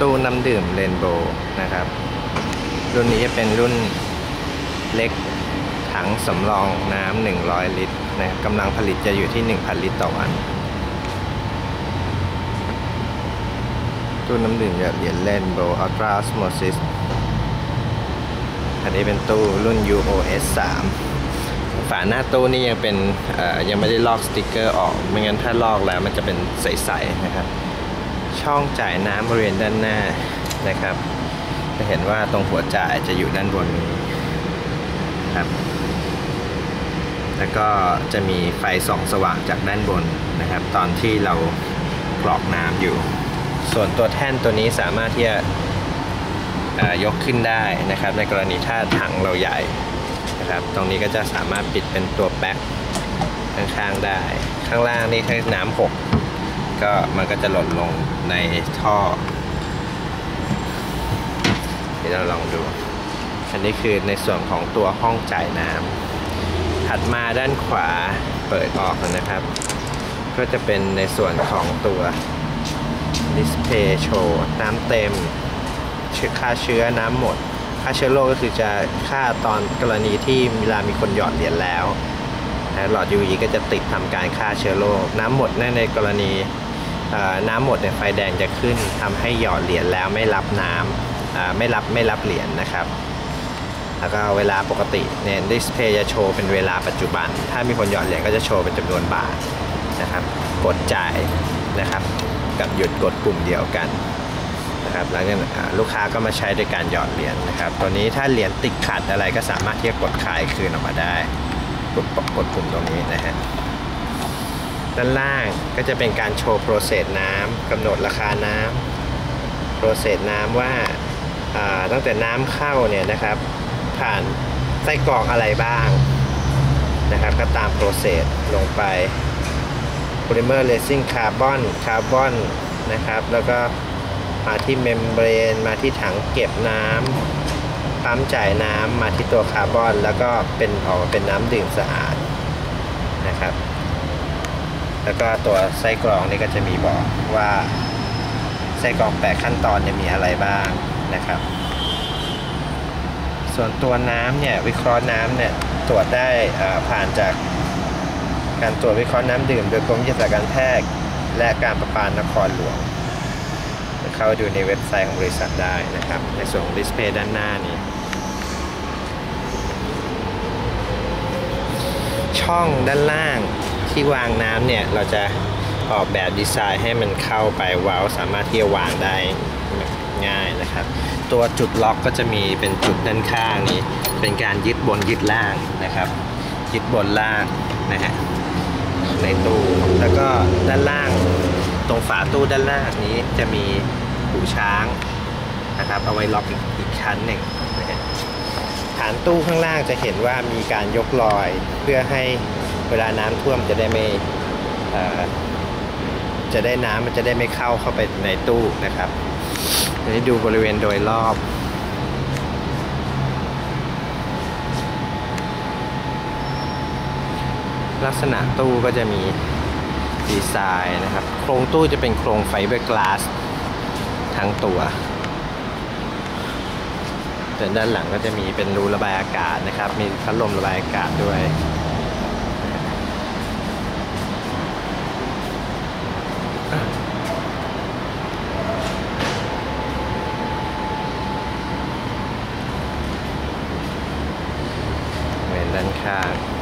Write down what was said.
ตู้น้ำดื่มเรนโบว์นะครับ รุ่นนี้จะเป็นรุ่นเล็กถังสำรองน้ำ100 ลิตรนะครับกำลังผลิตจะอยู่ที่ 1,000 ลิตรต่อวัน ตู้น้ำดื่มหยอดเหรียญเรนโบว์อัลตราสโมซิสอันนี้เป็นตู้รุ่น UOS 3 ฝาหน้าตู้นี่ยังเป็นยังไม่ได้ลอกสติกเกอร์ออก ไม่งั้นถ้าลอกแล้วมันจะเป็นใสๆนะครับ ช่องจ่ายน้ำบริเวณด้านหน้านะครับ จะเห็นว่าตรงหัวจ่ายจะอยู่ด้านบนนี้ครับ แล้วก็จะมีไฟส่องสว่างจากด้านบนนะครับ ตอนที่เรากรอกน้ำอยู่ ส่วนตัวแท่นตัวนี้สามารถที่จะยกขึ้นได้นะครับ ในกรณีถ้าถังเราใหญ่นะครับ ตรงนี้ก็จะสามารถปิดเป็นตัวแบ็คข้างๆได้ ข้างล่างนี่ถ้น้ำหก ก็มันก็จะหล่นลงในท่อเดี๋ยวเราลองดู อันนี้คือในส่วนของตัวห้องจ่ายน้ำถัดมาด้านขวาเปิดออกนะครับ ก็จะเป็นในส่วนของตัวดิสเพย์โชว์น้ำเต็มค่าเชื้อน้ำหมด ค่าเชื้อโรคก็คือจะค่าตอนกรณีที่เวลามีคนหยอดเหรียญแล้วหลอด UV ก็จะติดทำการฆ่าเชื้อโรคน้ำหมดนั่นในกรณี น้ำหมดเนี่ยไฟแดงจะขึ้นทำให้หยอดเหรียญแล้วไม่รับน้ำไม่รับไม่รับเหรียญนะครับ แล้วก็เวลาปกติเนี่ยดิสเพย์จะโชว์เป็นเวลาปัจจุบัน ถ้ามีคนหยอดเหรียญก็จะโชว์เป็นจำนวนบาทนะครับ กดจ่ายนะครับ กับหยุดกดปุ่มเดียวกันนะครับแล้วก็ลูกค้าก็มาใช้ด้วยการหยอดเหรียญนะครับ ตัวนี้ถ้าเหรียญติดขัดอะไรก็สามารถที่จะกดขายคืนออกมาได้ กดกดปุ่มตรงนี้นะฮะ ด้านล่างก็จะเป็นการโชว์โปรเซสน้ำกำหนดราคาน้ำโปรเซสน้ำว่าตั้งแต่น้ำเข้าเนี่ยนะครับ ผ่านไส้กรอกอะไรบ้างนะครับ ก็ตามโปรเซสลงไปโพลิเมอร์เลซิ่งคาร์บอนคาร์บอนนะครับ แล้วก็มาที่เมมเบรนมาที่ถังเก็บน้ำปั๊มจ่ายน้ำมาที่ตัวคาร์บอน แล้วก็เป็นออกมาเป็นน้ำดื่มสะอาดนะครับ แล้วก็ตัวไส้กรองนี่ก็จะมีบอกว่าไส้กรองแปดขั้นตอนเนี่ยมีอะไรบ้างนะครับ ส่วนตัวน้ำเนี่ยวิเคราะห์น้ำเนี่ยตรวจได้ผ่านจากการตรวจวิเคราะห์น้ำดื่ม โดยกรมวิทยาศาสตร์การแพทย์และการประปานครหลวง เข้าดูในเว็บไซต์ของบริษัทได้นะครับ ในส่วนของดิสเพย์ด้านหน้านี้ ช่องด้านล่าง ที่วางน้ำเนี่ยเราจะออกแบบดีไซน์ให้มันเข้าไปว้าสามารถที่จะวางได้ง่ายนะครับ ตัวจุดล็อกก็จะมีเป็นจุดด้านข้างนี้เป็นการยึดบนยึดล่างนะครับ ยึดบนล่างนะฮะในตู้แล้วก็ด้านล่าง ตรงฝาตู้ด้านล่างนี้จะมีหูช้างนะครับเอาไว้ล็อกอีกอีกชั้นหนึ่งนะฮะฐานตู้ข้างล่างจะเห็นว่ามีการยกลอยเพื่อให้ เวลาน้ำท่วมจะได้ไม่จะได้น้ำมันจะได้ไม่เข้าเข้าไปในตู้นะครับอันนี้ดูบริเวณโดยรอบลักษณะตู้ก็จะมีดีไซน์นะครับ โครงตู้จะเป็นโครงไฟเบอร์กลาสทั้งตัวส่ด้านหลังก็จะมีเป็นรูระบายอากาศนะครับ มีพัดลมระบายอากาศด้วย cat.